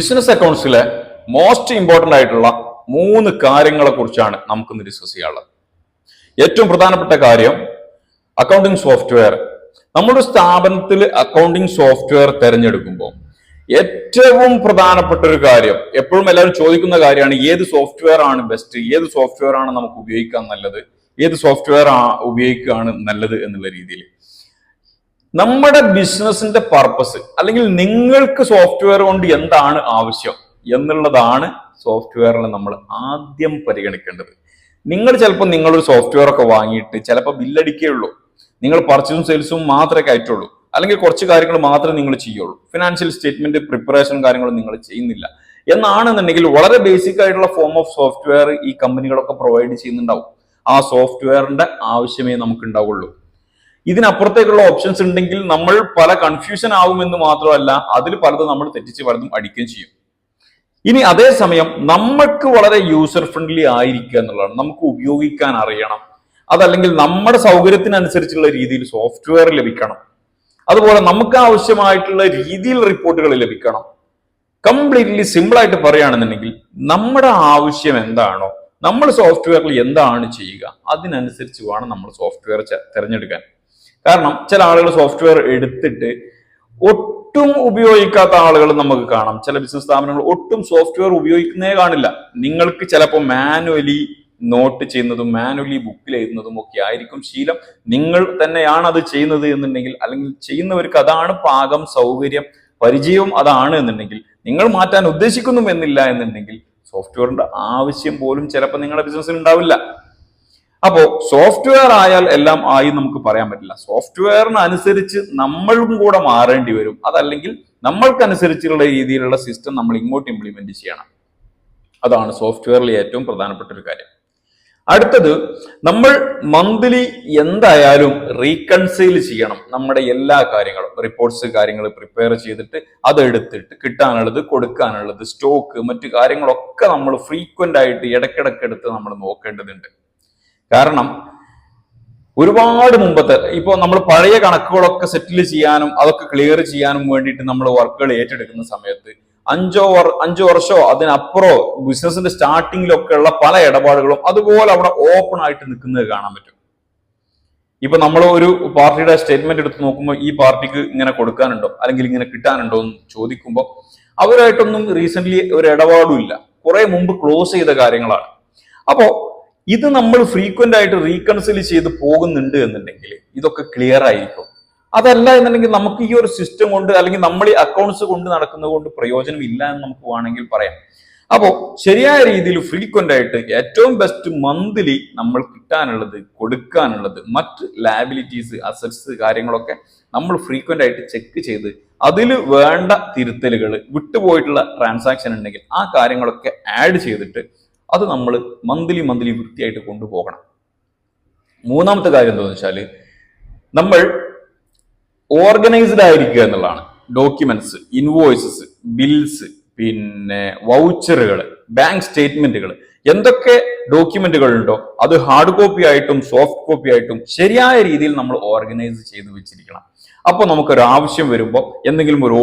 Business അക്കൗണ്ട്സിലെ most important ആയിട്ടുള്ള മൂന്ന് കാര്യങ്ങളെ കുറിച്ചാണ് നമുക്കിന്ന് ഡിസ്കസ് ചെയ്യാനുള്ളത്. ഏറ്റവും പ്രധാനപ്പെട്ട കാര്യം അക്കൗണ്ടിങ് സോഫ്റ്റ്വെയർ നമ്മുടെ സ്ഥാപനത്തിൽ അക്കൗണ്ടിങ് സോഫ്റ്റ്വെയർ തിരഞ്ഞെടുക്കുമ്പോൾ ഏറ്റവും പ്രധാനപ്പെട്ട ഒരു കാര്യം എപ്പോഴും എല്ലാവരും ചോദിക്കുന്ന കാര്യമാണ് ഏത് സോഫ്റ്റ്വെയർ ആണ് ബെസ്റ്റ് ഏത് സോഫ്റ്റ്വെയർ ആണ് നമുക്ക് ഉപയോഗിക്കാൻ നല്ലത് ഏത് സോഫ്റ്റ്വെയർ ഉപയോഗിക്കുകയാണ് നല്ലത് എന്നുള്ള രീതിയിൽ. നമ്മുടെ ബിസിനസിന്റെ പർപ്പസ് അല്ലെങ്കിൽ നിങ്ങൾക്ക് സോഫ്റ്റ്വെയർ കൊണ്ട് എന്താണ് ആവശ്യം എന്നുള്ളതാണ് സോഫ്റ്റ്വെയറിൽ നമ്മൾ ആദ്യം പരിഗണിക്കേണ്ടത്. നിങ്ങൾ ചിലപ്പോൾ നിങ്ങളൊരു സോഫ്റ്റ്വെയർ ഒക്കെ വാങ്ങിയിട്ട് ചിലപ്പോൾ ബില്ലടിക്കുകയുള്ളൂ നിങ്ങൾ പർച്ചേസും സെയിൽസും മാത്രമേ കയറ്റുള്ളൂ അല്ലെങ്കിൽ കുറച്ച് കാര്യങ്ങൾ മാത്രമേ നിങ്ങൾ ചെയ്യുള്ളൂ. ഫിനാൻഷ്യൽ സ്റ്റേറ്റ്മെന്റ് പ്രിപ്പറേഷൻ കാര്യങ്ങളും നിങ്ങൾ ചെയ്യുന്നില്ല. എന്നാണെന്നുണ്ടെങ്കിൽ വളരെ ബേസിക് ആയിട്ടുള്ള ഫോം ഓഫ് സോഫ്റ്റ്വെയർ ഈ കമ്പനികളൊക്കെ പ്രൊവൈഡ് ചെയ്യുന്നുണ്ടാവും. ആ സോഫ്റ്റ്വെയറിന്റെ ആവശ്യമേ നമുക്ക് ഉണ്ടാവുള്ളൂ ഇതിനപ്പുറത്തേക്കുള്ള ഓപ്ഷൻസ് ഉണ്ടെങ്കിൽ നമ്മൾ പല കൺഫ്യൂഷൻ ആവുമെന്ന് മാത്രമല്ല അതിൽ പലതും നമ്മൾ തെറ്റിച്ച് പലതും അടിക്കുകയും ചെയ്യും. ഇനി അതേസമയം നമ്മൾക്ക് വളരെ യൂസർ ഫ്രണ്ട്ലി ആയിരിക്കുക എന്നുള്ളതാണ്. നമുക്ക് ഉപയോഗിക്കാൻ അറിയണം. അതല്ലെങ്കിൽ നമ്മുടെ സൗകര്യത്തിനനുസരിച്ചുള്ള രീതിയിൽ സോഫ്റ്റ്വെയർ ലഭിക്കണം. അതുപോലെ നമുക്ക് ആവശ്യമായിട്ടുള്ള രീതിയിൽ റിപ്പോർട്ടുകൾ ലഭിക്കണം. കംപ്ലീറ്റ്ലി സിമ്പിൾ ആയിട്ട് പറയുകയാണെന്നുണ്ടെങ്കിൽ നമ്മുടെ ആവശ്യം എന്താണോ നമ്മൾ സോഫ്റ്റ്വെയറിൽ എന്താണ് ചെയ്യുക അതിനനുസരിച്ച് വേണം നമ്മൾ സോഫ്റ്റ്വെയർ തിരഞ്ഞെടുക്കാൻ. കാരണം ചില ആളുകൾ സോഫ്റ്റ്വെയർ എടുത്തിട്ട് ഒട്ടും ഉപയോഗിക്കാത്ത ആളുകൾ നമുക്ക് കാണാം. ചില ബിസിനസ് സ്ഥാപനങ്ങൾ ഒട്ടും സോഫ്റ്റ്വെയർ ഉപയോഗിക്കുന്നേ കാണില്ല. നിങ്ങൾക്ക് ചിലപ്പോൾ മാനുവലി നോട്ട് ചെയ്യുന്നതും മാനുവലി ബുക്കിൽ എഴുതുന്നതും ഒക്കെ ആയിരിക്കും ശീലം. നിങ്ങൾ തന്നെയാണ് അത് ചെയ്യുന്നത് എന്നുണ്ടെങ്കിൽ അല്ലെങ്കിൽ ചെയ്യുന്നവർക്ക് അതാണ് പാകം സൗകര്യം പരിചയവും അതാണ് എന്നുണ്ടെങ്കിൽ നിങ്ങൾ മാറ്റാൻ ഉദ്ദേശിക്കുന്നു എന്നില്ല എന്നുണ്ടെങ്കിൽ സോഫ്റ്റ്വെയറിന്റെ ആവശ്യം പോലും ചിലപ്പോൾ നിങ്ങളുടെ ബിസിനസ്സിൽ ഉണ്ടാവില്ല. അപ്പോ സോഫ്റ്റ്വെയർ ആയാൽ എല്ലാം ആയി നമുക്ക് പറയാൻ പറ്റില്ല. സോഫ്റ്റ്വെയറിന് അനുസരിച്ച് നമ്മളും കൂടെ മാറേണ്ടി വരും. അതല്ലെങ്കിൽ നമ്മൾക്കനുസരിച്ചുള്ള രീതിയിലുള്ള സിസ്റ്റം നമ്മൾ ഇങ്ങോട്ട് ഇംപ്ലിമെന്റ് ചെയ്യണം. അതാണ് സോഫ്റ്റ്വെയറിൽ ഏറ്റവും പ്രധാനപ്പെട്ട ഒരു കാര്യം. അടുത്തത് നമ്മൾ മന്ത്ലി എന്തായാലും റീകൺസൈൽ ചെയ്യണം നമ്മുടെ എല്ലാ കാര്യങ്ങളും. റിപ്പോർട്ട്സ് കാര്യങ്ങൾ പ്രിപ്പയർ ചെയ്തിട്ട് അതെടുത്തിട്ട് കിട്ടാനുള്ളത് കൊടുക്കാനുള്ളത് സ്റ്റോക്ക് മറ്റു കാര്യങ്ങളൊക്കെ നമ്മൾ ഫ്രീക്വന്റ് ആയിട്ട് ഇടയ്ക്കിടയ്ക്ക് എടുത്ത് നമ്മൾ നോക്കേണ്ടതുണ്ട്. കാരണം ഒരുപാട് മുമ്പത്തെ ഇപ്പോൾ നമ്മൾ പഴയ കണക്കുകളൊക്കെ സെറ്റിൽ ചെയ്യാനും അതൊക്കെ ക്ലിയർ ചെയ്യാനും വേണ്ടിയിട്ട് നമ്മൾ വർക്കുകൾ ഏറ്റെടുക്കുന്ന സമയത്ത് അഞ്ചോ വർ അഞ്ചോ വർഷമോ അതിനപ്പുറോ ബിസിനസിന്റെ സ്റ്റാർട്ടിങ്ങിലൊക്കെ ഉള്ള പല ഇടപാടുകളും അതുപോലെ അവിടെ ഓപ്പൺ ആയിട്ട് നിൽക്കുന്നത് കാണാൻ പറ്റും. ഇപ്പൊ നമ്മൾ ഒരു പാർട്ടിയുടെ സ്റ്റേറ്റ്മെന്റ് എടുത്ത് നോക്കുമ്പോൾ ഈ പാർട്ടിക്ക് ഇങ്ങനെ കൊടുക്കാനുണ്ടോ? അല്ലെങ്കിൽ ഇങ്ങനെ കിട്ടാനുണ്ടോ എന്ന് ചോദിക്കുമ്പോൾ അവരായിട്ടൊന്നും റീസെന്റ് ഒരു ഇടപാടും ഇല്ല. കുറെ മുമ്പ് ക്ലോസ് ചെയ്ത കാര്യങ്ങളാണ്. അപ്പോ ഇത് നമ്മൾ ഫ്രീക്വന്റ് ആയിട്ട് റീകൺസിൽ ചെയ്ത് പോകുന്നുണ്ട് എന്നുണ്ടെങ്കിൽ ഇതൊക്കെ ക്ലിയർ ആയിരിക്കും. അതല്ല എന്നുണ്ടെങ്കിൽ നമുക്ക് ഈ ഒരു സിസ്റ്റം കൊണ്ട് അല്ലെങ്കിൽ നമ്മൾ ഈ അക്കൗണ്ട്സ് കൊണ്ട് നടക്കുന്നത് കൊണ്ട് പ്രയോജനം ഇല്ല എന്ന് നമുക്ക് വേണമെങ്കിൽ പറയാം. അപ്പോൾ ശരിയായ രീതിയിൽ ഫ്രീക്വന്റ് ആയിട്ട് ഏറ്റവും ബെസ്റ്റ് മന്ത്ലി നമ്മൾ കിട്ടാനുള്ളത് കൊടുക്കാനുള്ളത് മറ്റ് ലാബിലിറ്റീസ് അസറ്റ്സ് കാര്യങ്ങളൊക്കെ നമ്മൾ ഫ്രീക്വന്റ് ആയിട്ട് ചെക്ക് ചെയ്ത് അതിൽ വേണ്ട തിരുത്തലുകൾ വിട്ടുപോയിട്ടുള്ള ട്രാൻസാക്ഷൻ ഉണ്ടെങ്കിൽ ആ കാര്യങ്ങളൊക്കെ ആഡ് ചെയ്തിട്ട് അത് നമ്മൾ മന്ത്ലി മന്ത്ലി വൃത്തിയായിട്ട് കൊണ്ടുപോകണം. മൂന്നാമത്തെ കാര്യം എന്താണെന്ന് വെച്ചാൽ നമ്മൾ ഓർഗനൈസ്ഡ് ആയിരിക്കുക എന്നുള്ളതാണ്. ഡോക്യുമെന്റ്സ് ഇൻവോയ്സസ് ബിൽസ് പിന്നെ വൗച്ചറുകൾ ബാങ്ക് സ്റ്റേറ്റ്മെന്റുകൾ എന്തൊക്കെ ഡോക്യുമെന്റുകൾ ഉണ്ടോ അത് ഹാർഡ് കോപ്പി ആയിട്ടും സോഫ്റ്റ് കോപ്പി ആയിട്ടും ശരിയായ രീതിയിൽ നമ്മൾ ഓർഗനൈസ് ചെയ്ത് വെച്ചിരിക്കണം. അപ്പോൾ നമുക്കൊരു ആവശ്യം വരുമ്പോൾ എന്തെങ്കിലും ഒരു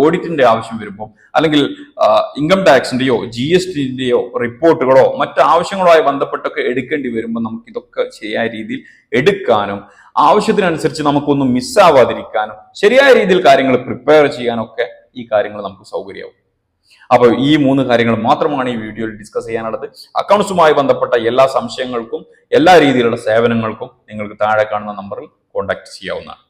ഓഡിറ്റിന്റെ ആവശ്യം വരുമ്പോൾ അല്ലെങ്കിൽ ഇൻകം ടാക്സിന്റെയോ ജി എസ് ടിന്റെയോ റിപ്പോർട്ടുകളോ മറ്റു ആവശ്യങ്ങളുമായി ബന്ധപ്പെട്ടൊക്കെ എടുക്കേണ്ടി വരുമ്പോൾ നമുക്ക് ഇതൊക്കെ ശരിയായ രീതിയിൽ എടുക്കാനും ആവശ്യത്തിനനുസരിച്ച് നമുക്കൊന്നും മിസ്സാവാതിരിക്കാനും ശരിയായ രീതിയിൽ കാര്യങ്ങൾ പ്രിപ്പയർ ചെയ്യാനൊക്കെ ഈ കാര്യങ്ങൾ നമുക്ക് സൗകര്യമാവും. അപ്പോൾ ഈ മൂന്ന് കാര്യങ്ങൾ മാത്രമാണ് ഈ വീഡിയോയിൽ ഡിസ്കസ് ചെയ്യാനുള്ളത്. അക്കൗണ്ട്സുമായി ബന്ധപ്പെട്ട എല്ലാ സംശയങ്ങൾക്കും എല്ലാ രീതിയിലുള്ള സേവനങ്ങൾക്കും നിങ്ങൾക്ക് താഴെ കാണുന്ന നമ്പറിൽ കോൺടാക്ട് ചെയ്യാവുന്നതാണ്.